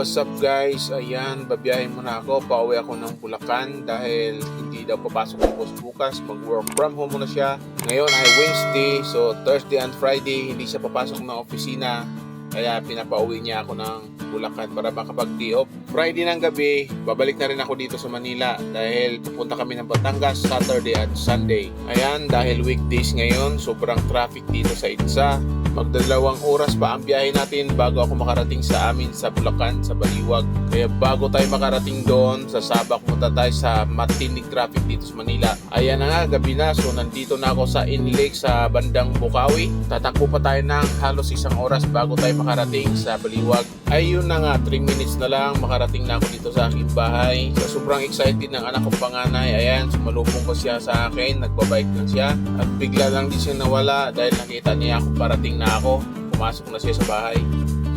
what's up guys? Ayan, babiyahin muna ako. Pauwi ako ng Bulacan dahil hindi daw papasok ng boss bukas. Mag-work from home muna siya. Ngayon ay Wednesday, so Thursday and Friday hindi siya papasok ng opisina. Kaya pinapauwi niya ako ng Bulacan para makapag-day off. Friday ng gabi, babalik na rin ako dito sa Manila dahil pupunta kami ng Batangas Saturday at Sunday. Ayan, dahil weekdays ngayon, sobrang traffic dito sa EDSA. Magdalawang oras pa ang biyahe natin bago ako makarating sa amin sa Bulacan, sa Baliwag. Kaya bago tayo makarating doon, sasabak muna tayo sa matinding traffic dito sa Manila. Ayan na nga, gabi na. So nandito na ako sa Inlake sa bandang Bukawi. Tatakbo pa tayo ng halos isang oras bago tayo makarating sa Baliwag. Ayun na nga, 3 minutes na lang makarating na ako dito sa aking bahay. So sobrang excited ng anak kong panganay. Ayan, sumalubong ko siya sa akin. Nagbabike lang siya. At bigla lang din siya nawala dahil nakita niya ako parating na ako. Pumasok na siya sa bahay.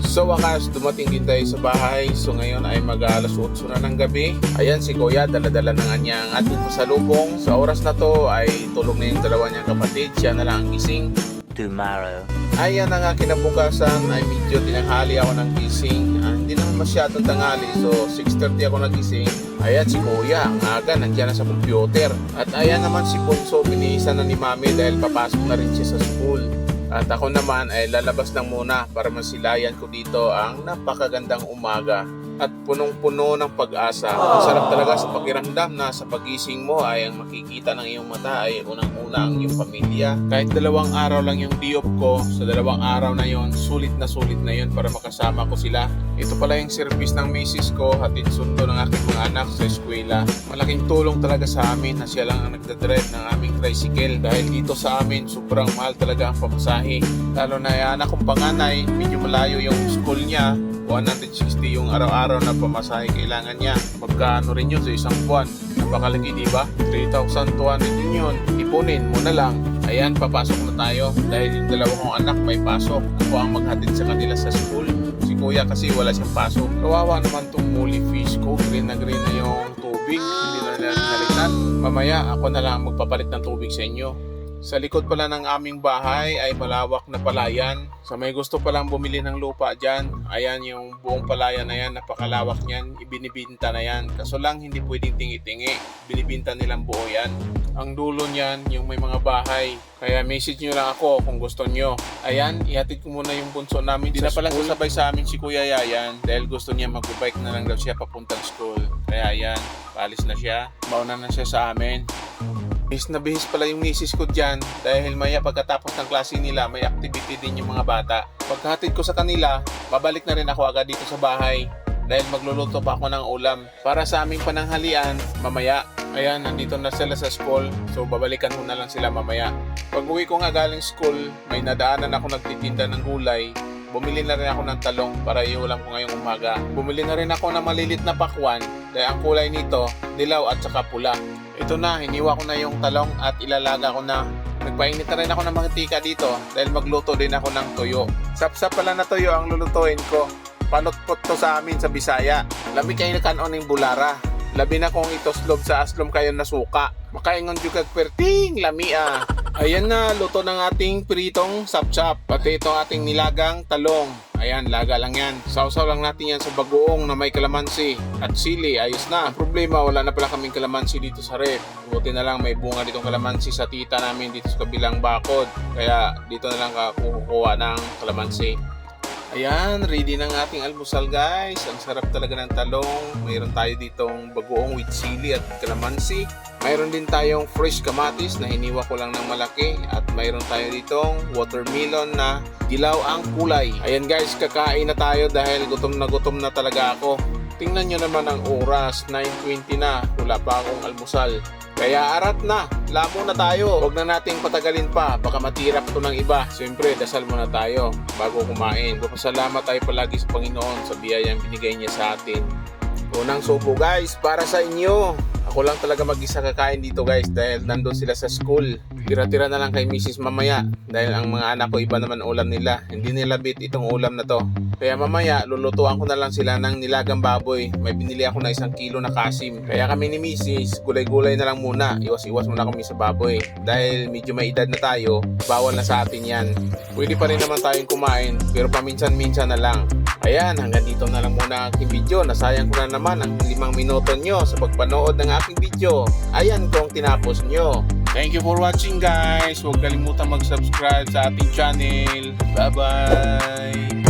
So wakas, dumating din tayo sa bahay. So ngayon ay mag alas 8 na ng gabi. Ayan si Kuya, daladala na nga niya ang ating pasalubong. Sa oras na to ay tulog na yung dalawa niyang kapatid. Siya na lang ang gising. Tomorrow. Ayan na nga kinabukasan ay medyo tinanghali ako ng gising. Ah, hindi naman masyadong tanghali so 6.30 ako nagising. Ayan si Kuya, ang aga nandiyan na sa computer. At ayan naman si Ponso, binihisan na ni Mami dahil papasok na rin siya sa school. At ako naman ay lalabas lang muna para masilayan ko dito ang napakagandang umaga at punong-puno ng pag-asa. Ang sarap talaga sa pakiramdam na sa pagising mo ay ang makikita ng iyong mata ay unang-una ang iyong pamilya. Kahit dalawang araw lang yung diop ko, sa dalawang araw na yon sulit na sulit na yon para makasama ko sila. Ito pala yung service ng misis ko, hatid sundo ng aking mga anak sa eskwela. Malaking tulong talaga sa amin na siya lang ang nagdadrive ng aming tricycle dahil dito sa amin sobrang mahal talaga ang pamasahe. Lalo na yung anak kong panganay, medyo malayo yung school niya, 160 yung araw-araw na pamasahe kailangan niya. Magkano rin yun sa isang buwan? Napakalaki, di ba? 3,200 din yun. Ipunin mo na lang. Ayan, papasok na tayo dahil yung dalawa kong anak may pasok. Ako ang maghatid sa kanila sa school. Si kuya kasi wala siyang pasok. Kawawa naman tong muli fish ko. Green na green na yung tubig. Hindi na nalitan. Mamaya ako na lang magpapalit ng tubig sa inyo. Sa likod pala ng aming bahay ay malawak na palayan. Sa may gusto palang bumili ng lupa dyan, ayan yung buong palayan na yan, napakalawak niyan, ibinibinta na yan. Kaso lang hindi pwedeng tingi-tingi, binibinta nilang buo yan. Ang dulo niyan, yung may mga bahay. Kaya message nyo lang ako kung gusto nyo. Ayan, ihatid ko muna yung bunso namin Di na pala sasabay sa amin si Kuya Yayan dahil gusto niya mag-bike na lang daw siya papuntang school. Kaya ayan, paalis na siya. Mauna na siya sa amin. Bihis na bihis pala yung misis ko dyan dahil maya pagkatapos ng klase nila may activity din yung mga bata. Pagkahatid ko sa kanila, babalik na rin ako agad dito sa bahay dahil magluluto pa ako ng ulam. Para sa aming pananghalian, mamaya. Ayan, nandito na sila sa school. So, babalikan ko na lang sila mamaya. Pag uwi ko nga galing school, may nadaanan ako nagtitinda ng gulay. Bumili na rin ako ng talong para iulam ko ngayong umaga. Bumili na rin ako ng malilit na pakwan dahil ang kulay nito, dilaw at saka pula. Ito na, hiniwa ko na yung talong at ilalaga ko na. Nagpainit na rin ako ng mantika dito dahil magluto din ako ng tuyo. Sapsap pala na tuyo ang lulutuin ko. Panutpot to sa amin sa Bisaya. Labi kayo nakanon ng bulara. Labi na kung itoslob sa aslom kayo na suka. Makaingon juga perting lami ah. Ayan na, luto ng ating pritong sapsap. Pati itong ating nilagang talong. Ayan, laga lang yan. Sausaw lang natin yan sa bagoong na may kalamansi at sili. Ayos na. Problema, wala na pala kaming kalamansi dito sa rep. Buti na lang may bunga ditong kalamansi sa tita namin dito sa kabilang bakod. Kaya dito na lang kukuha ng kalamansi. Ayan, ready ng ating almusal guys. Ang sarap talaga ng talong. Mayroon tayo ditong bagoong with chili at kalamansi. Mayroon din tayong fresh kamatis na hiniwa ko lang ng malaki. At mayroon tayo ditong watermelon na dilaw ang kulay. Ayan guys, kakain na tayo dahil gutom na gutom na talaga ako. Tingnan nyo naman ang oras, 9.20 na. Wala pa akong almusal. Kaya arat na, lamo na tayo. Huwag na nating patagalin pa, baka matirap to ng iba. Siyempre, dasal muna tayo bago kumain. Papasalamat tayo palagi sa Panginoon sa biyayang binigay niya sa atin. Unang subo guys, para sa inyo. Ako lang talaga mag-isa kakain dito guys dahil nandun sila sa school. Tira-tira na lang kay Mrs. mamaya dahil ang mga anak ko iba naman ulam nila. Hindi nila bit itong ulam na to. Kaya mamaya lulutuan ko na lang sila ng nilagang baboy. May binili ako na isang kilo na kasim. Kaya kami ni Mrs. gulay-gulay na lang muna. Iwas-iwas muna kami sa baboy. Dahil medyo may edad na tayo, bawal na sa atin yan. Pwede pa rin naman tayong kumain pero paminsan-minsan na lang. Ayan, hanggang dito na lang muna ang aking video. Nasayang ko na naman ang limang minuto nyo sa pagpanood ng aking video. Ayan kung tinapos nyo. Thank you for watching guys. Huwag kalimutan mag-subscribe sa ating channel. Bye-bye!